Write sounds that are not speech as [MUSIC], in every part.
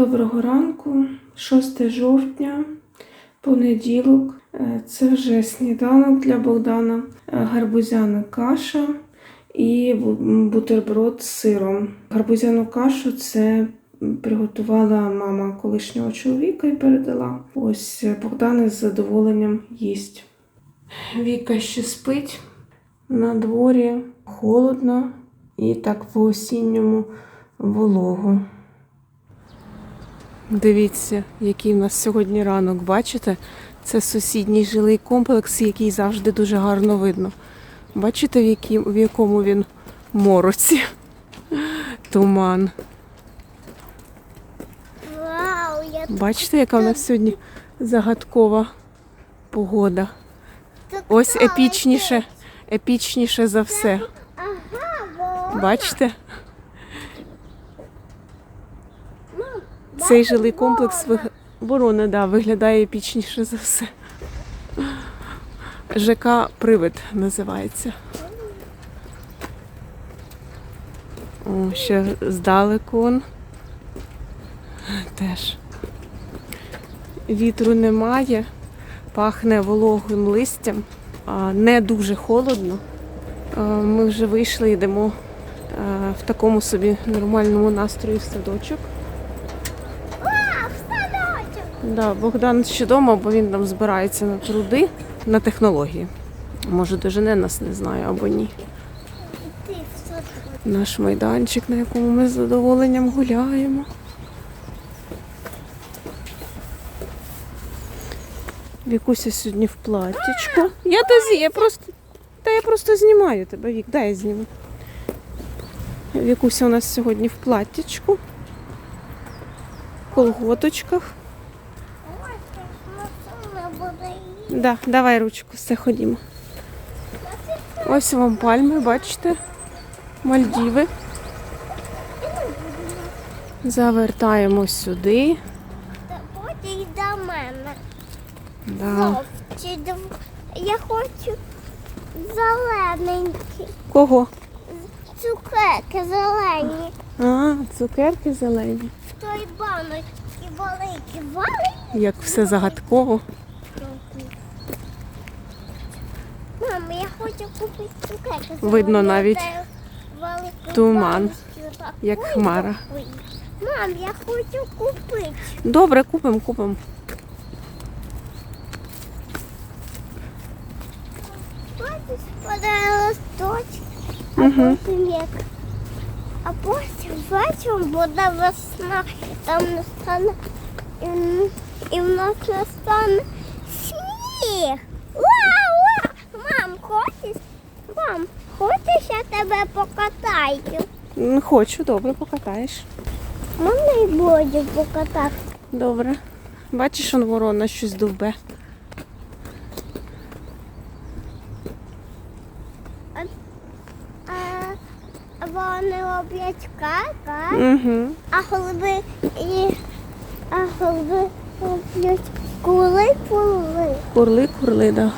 Доброго ранку, 6 жовтня, понеділок. Е, Це вже сніданок для Богдана, Е, гарбузяна каша і бутерброд з сиром. Гарбузяну кашу це приготувала мама колишнього чоловіка і передала. Ось е, Богдан із задоволенням їсть. Віка ще спить. На дворі холодно і так по осінньому волого. Дивіться, який в нас сьогодні ранок, бачите? Це сусідній жилий комплекс, який завжди дуже гарно видно. Бачите, в, якій, в якому він мороці? [LAUGHS] Туман. Вау, я Бачите, яка в нас сьогодні загадкова погода. Ось епічніше, епічніше за все. Бачите? Цей жилий комплекс ворона, да, виглядає епічніше за все. ЖК Привид називається. О, ще здалеку. Теж. Вітру немає, пахне вологим листям, не дуже холодно. Ми вже вийшли, йдемо в такому собі нормальному настрої в садочок. А, в садочок. Да, Богдан ще вдома, бо він там збирається на труди, на технології. Може, дожене нас, не знаю, або ні. Наш майданчик, на якому ми з задоволенням гуляємо. Вікуся сьогодні в платтячку. Я та я просто. Та я просто знімаю тебе, Вік, дай я зніму. Вікуся у нас сьогодні в платтячку, в колготочках. Ой, це ж машина буде їсти. Да, давай ручку, все ходімо. Ось вам пальми, бачите? Мальдіви. Завертаємо сюди. Та потім до мене. Да. Я хочу зелененькі. Кого? Цукерки зелені. А, цукерки зелені. В той баночці великі вали. Як все загадково. Мам, я хочу купити цукерки. Видно навіть туман, як хмара. Мам, я хочу купити. Добре, купимо, купимо. Падає листочок, а Мгм. потім як. А потім вечором буде весна, там настане і, і в нас настане сніг. Уа, уа! Мам, хочеш? Мам, хочеш я тебе покатаю? Хочу, добре, покатаєш. Можна і Бодю покатати? Добре. Бачиш, он ворона щось довбе. А вони роблять кака. Угу. А голуби і а голуби роблять кули пули. Курли, курли, да.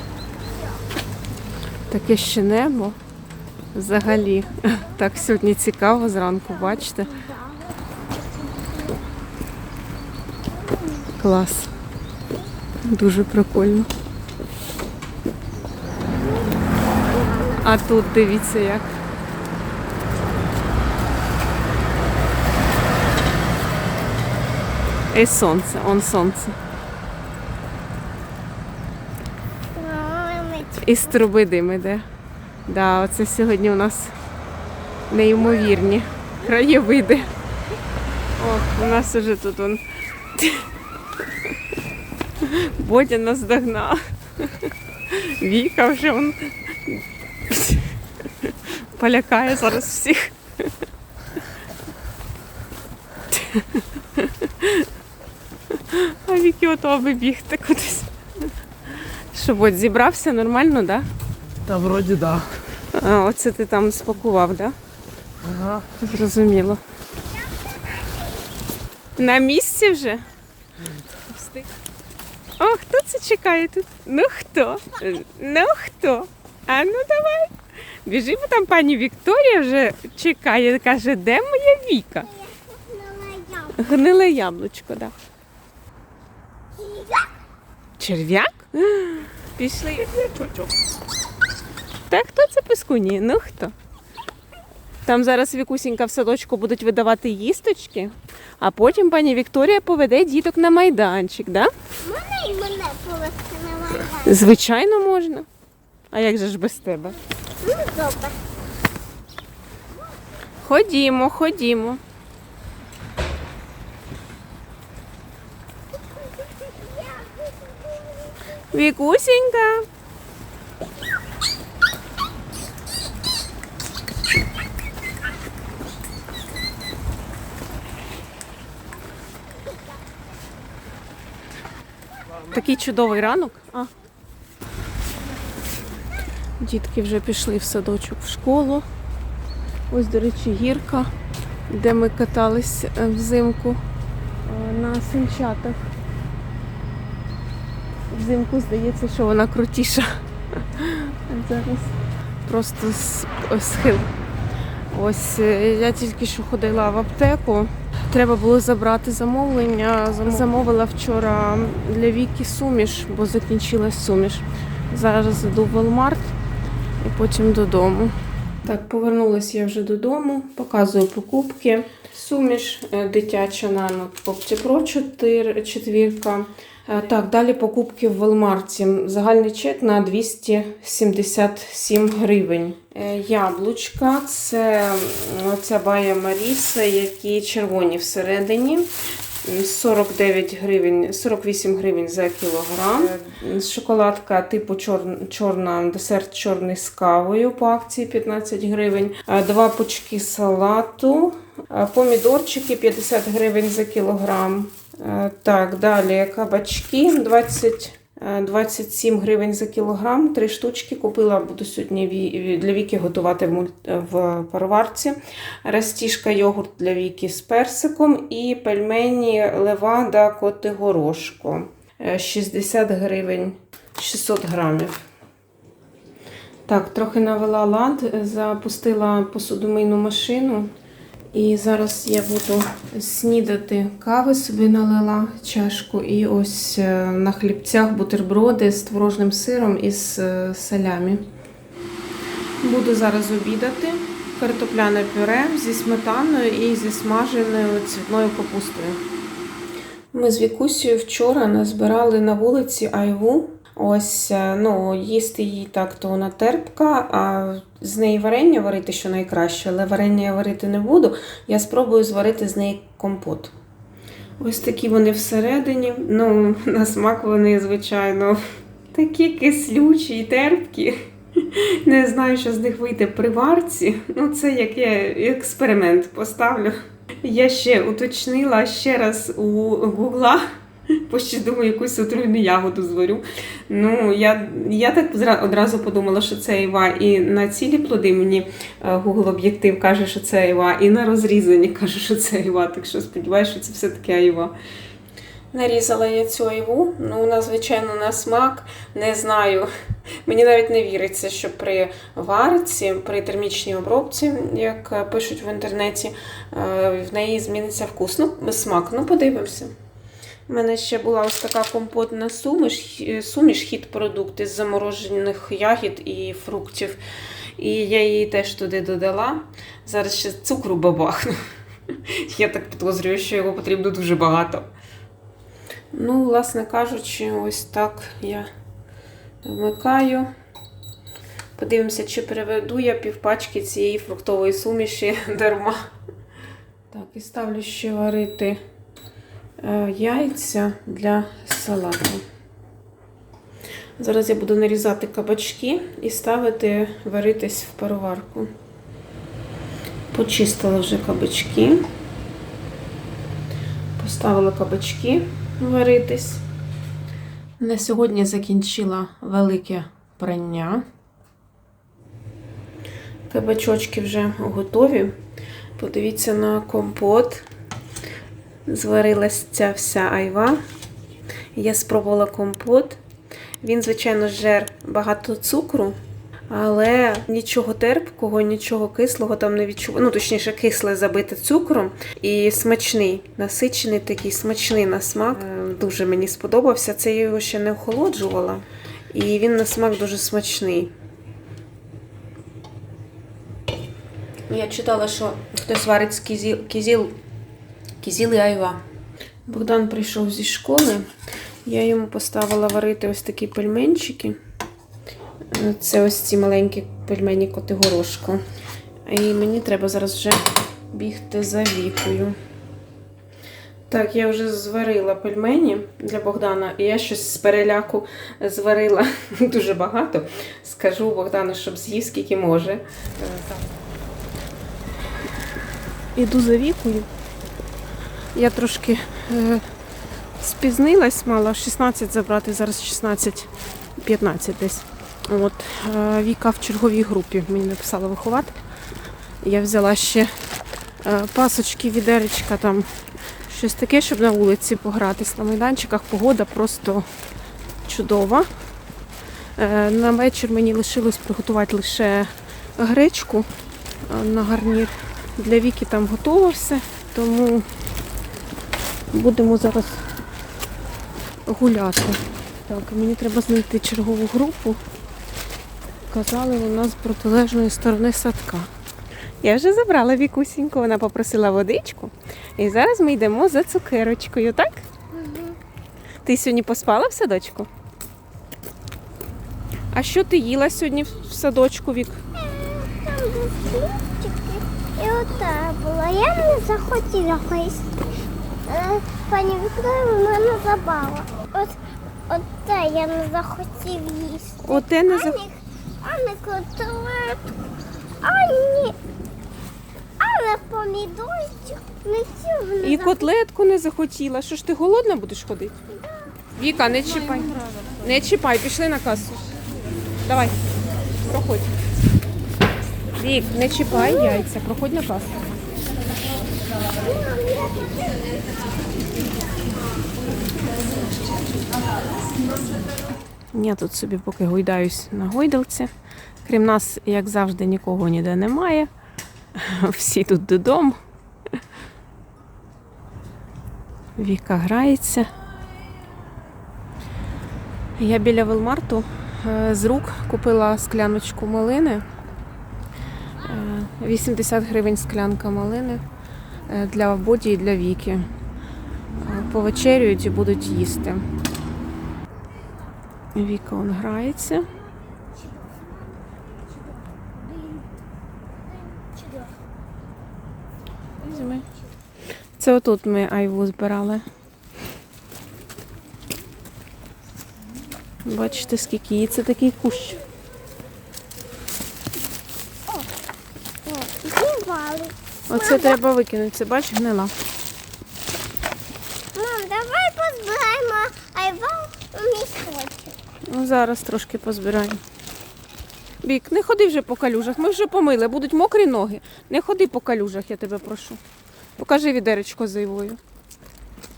Таке ще небо. Взагалі. [LAUGHS] Так сьогодні цікаво зранку, бачите? Клас. Дуже прикольно. А тут дивіться як. І сонце, он сонце. Із труби дим іде. Да, оце сьогодні у нас неймовірні краєвиди. О, у нас уже тут он. [LAUGHS] Бодя нас догнав. Віка вже он полякає зараз всіх. А Вікі ото аби бігти кудись. Що, Бодь, зібрався нормально, так? Да? Та вроді да. А, оце ти там спакував, так? Да? Ага. Зрозуміло. На місці вже? Встиг. О, хто це чекає тут? Ну хто? Ну хто? А ну давай. Біжи, бо там пані Вікторія вже чекає, каже, де моя Віка? Гниле яблучко, так. Черв'як? Пішли. Та хто це пискуні? Ну хто? Там зараз Вікусінька в садочку будуть видавати їсточки, а потім пані Вікторія поведе діток на майданчик, да? Мене і мене повести на майдан. Звичайно, можна. А як же ж без тебе? Ну, добре. Ходімо, ходімо. Вікусінька. Такий чудовий ранок. А. Дітки вже пішли в садочок в школу. Ось, до речі, гірка, де ми катались е, взимку е, на санчатах. Взимку здається, що вона крутіша. А зараз просто схил. Ось е, я тільки що ходила в аптеку. Треба було забрати замовлення. Замовила вчора для Віки суміш, бо закінчилась суміш. Зараз йду в Walmart і потім додому. Так, повернулася я вже додому, показую покупки. Суміш е, дитяча на 4, четвірка. Е, Так, далі покупки в Велмарці. Загальний чек на 277 гривень. Е, Яблучка це оця Бая Маріса, які червоні всередині. М, 49 гривень, 48 гривень за кілограм. Шоколадка типу чор- чорна, десерт чорний з кавою по акції 15 гривень. Е, Два пучки салату, Е, помідорчики 50 гривень за кілограм. Е, Так, далі кабачки 20. Е, 27 гривень за кілограм, три штучки купила, буду сьогодні для Віки готувати в, пароварці. Растіжка йогурт для Віки з персиком і пельмені левада котигорошко. Е, 60 гривень 600 грамів. Так, трохи навела лад, е, запустила посудомийну машину. І зараз я буду снідати кави собі налила чашку. І ось е, на хлібцях бутерброди з творожним сиром і з е, салямі. Буду зараз обідати. Картопляне пюре зі сметаною і зі смаженою цвітною капустою. Ми з Вікусією вчора назбирали на вулиці айву. Ось, е, ну, їсти її так, то вона терпка, а з неї варення варити, що найкраще, але варення я варити не буду. Я спробую зварити з неї компот. Ось такі вони всередині. Ну, [LAUGHS] на смак вони, звичайно, [LAUGHS] такі кислючі і терпкі. [LAUGHS] Не знаю, що з них вийде при варці. Ну, це як я експеримент поставлю. Я ще уточнила ще раз у гугла, бо думаю, якусь отруйну ягоду зварю. Ну, я, я так одразу подумала, що це айва. І на цілі плоди мені е, Google об'єктив каже, що це айва, і на розрізані каже, що це айва. Так що сподіваюся, що це все-таки айва. Нарізала я цю айву. Ну, вона, звичайно, на смак. Не знаю. Мені навіть не віриться, що при варці, при термічній обробці, як е, пишуть в інтернеті, е, в неї зміниться вкус. Ну, смак. Ну, подивимося. У мене ще була ось така компотна суміш, е, суміш хід продукти з заморожених ягід і фруктів. І я її теж туди додала. Зараз ще цукру бабахну. [LAUGHS] Я так підозрюю, що його потрібно дуже багато. Ну, власне кажучи, ось так я вмикаю. Подивимося, чи переведу я півпачки цієї фруктової суміші [LAUGHS] дарма. Так, і ставлю ще варити яйця для салату. Зараз я буду нарізати кабачки і ставити варитись в пароварку. Почистила вже кабачки. Поставила кабачки варитись. На сьогодні закінчила велике прання. Кабачочки вже готові. Подивіться на компот. Зварилась ця вся айва. Я спробувала компот. Він, звичайно, жер багато цукру, Але нічого терпкого, нічого кислого там не відчуваю. Ну, точніше, кисле забите цукром і смачний, насичений такий смачний на смак. Е, Дуже мені сподобався. Це я його ще не охолоджувала. І він на смак дуже смачний. Я читала, що хтось варить кізіл, кізіл, кізіл і айва. Богдан прийшов зі школи. Я йому поставила варити ось такі пельменчики. Це ось ці маленькі пельмені Котигорошко. І мені треба зараз вже бігти за вікою. Так, я вже зварила пельмені для Богдана, і я щось з переляку зварила [LAUGHS] дуже багато. Скажу Богдану, щоб з'їв скільки може. Е. Іду за вікою. Я трошки е, спізнилась, мала 16 забрати, зараз 16, 15 десь. От, е, Віка в черговій групі мені написала виховати. Я взяла ще е, пасочки, відеречка, там щось таке, щоб на вулиці погратись на майданчиках. Погода просто чудова. Е, на вечір мені лишилось приготувати лише гречку е, на гарнір. Для Віки там готово все, тому будемо зараз гуляти. Так, мені треба знайти чергову групу. Казали, нас з протилежної сторони садка. Я вже забрала вікусіньку, вона попросила водичку. І зараз ми йдемо за цукерочкою, так? Ти сьогодні поспала в садочку? А що ти їла сьогодні в садочку, Вік? Там був хлібчики і ота була. Я не захотіла їсти. Е, Пані Вікторія мене забрала. От, от це я не захотів їсти. Оте не за... Ані, ані котлетку, ані, помідорчик, нічого не І захотів. котлетку не захотіла. Що ж ти голодна будеш ходити? Віка, не чіпай. Не чіпай, пішли на касу. Давай, проходь. Вік, не чіпай яйця, проходь на касу. Я тут собі поки гойдаюсь на гойдалці. Крім нас, як завжди, нікого ніде немає. [LAUGHS] Всі тут додому. Віка грається. Я біля Велмарту е, з рук купила скляночку малини. Е, 80 гривень склянка малини е, для Боді і для Віки. Е, Повечерюють і будуть їсти. Віка он грається. Це отут ми айву збирали. Бачите, скільки її. Це такий кущ. О, зівали. Оце треба викинути. Це бач, гнила. Мам, давай позбираємо айвал у мішочок. Ну, зараз трошки позбираємо. Вік, не ходи вже по калюжах. Ми вже помили, будуть мокрі ноги. Не ходи по калюжах, я тебе прошу. Покажи відеречко з івою.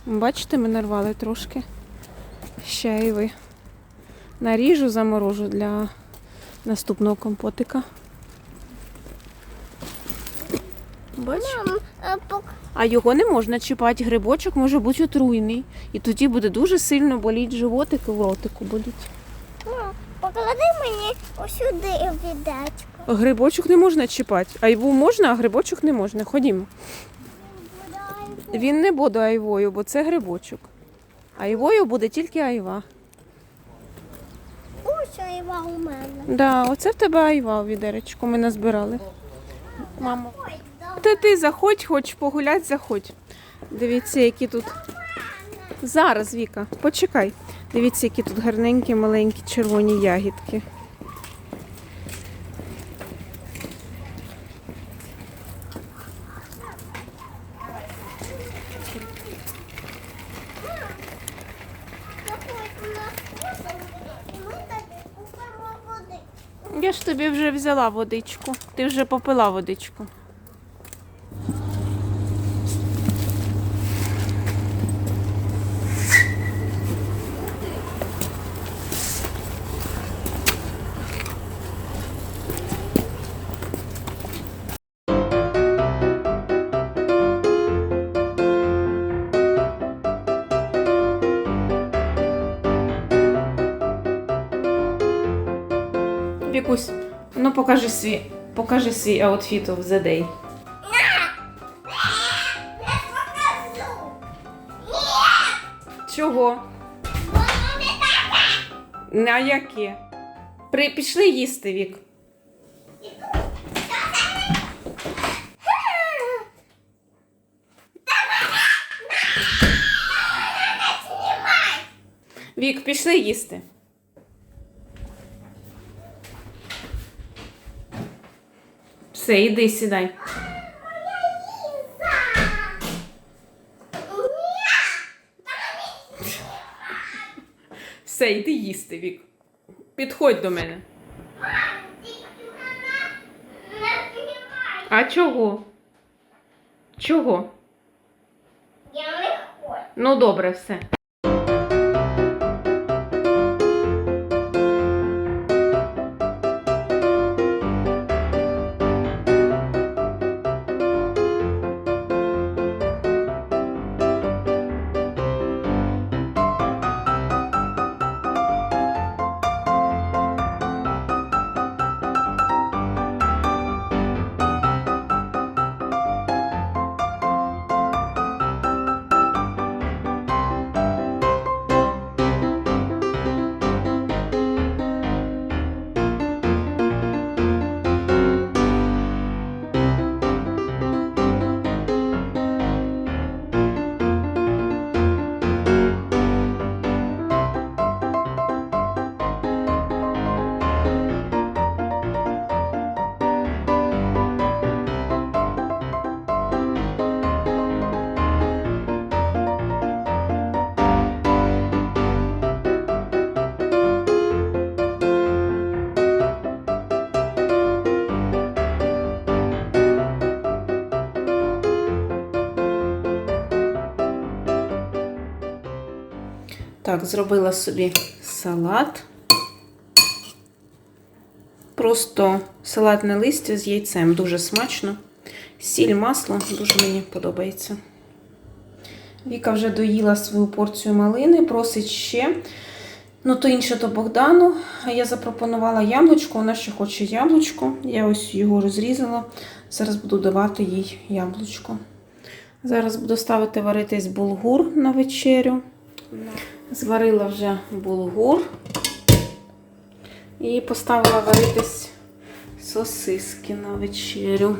Бачите, ми нарвали трошки. Ще і ви. Наріжу, заморожу для наступного компотика. Бач? А його не можна чіпати. Грибочок може бути отруйний. І тоді буде дуже сильно боліти животик і в ротику боліть. мам, поклади мені осюди віддачку. Грибочок не можна чіпати. Айву можна, а грибочок не можна. Ходімо. Він не буде айвою, бо це грибочок. Айвою буде тільки айва. Ось айва у мене. Да, оце в тебе айва у відеречку. Ми назбирали. Мамо. Та ти заходь, хочеш погуляти, заходь. Дивіться, які тут. Зараз, Віка, почекай. Дивіться, які тут гарненькі, маленькі червоні ягідки. Я ж тобі вже взяла водичку. Ти вже попила водичку. Покажи свій, покажи свій аутфіт of the day. Чого? На яке? При... Пішли їсти, Вік. Вік, пішли їсти. Все, іди, сідай. Все, йди їсти, Вік. Підходь до мене. А чого? Чого? Я не хочу. Ну добре, все. Так, зробила собі салат. Просто салатне листя з яйцем. Дуже смачно. Сіль, масло, дуже мені подобається. Віка вже доїла свою порцію малини, просить ще. Ну, то інше то Богдану. Я запропонувала яблучко, вона ще хоче яблучко. Я ось його розрізала. Зараз буду давати їй яблучко. Зараз буду ставити варитись булгур на вечерю. Зварила вже булгур і поставила варитись сосиски на вечерю.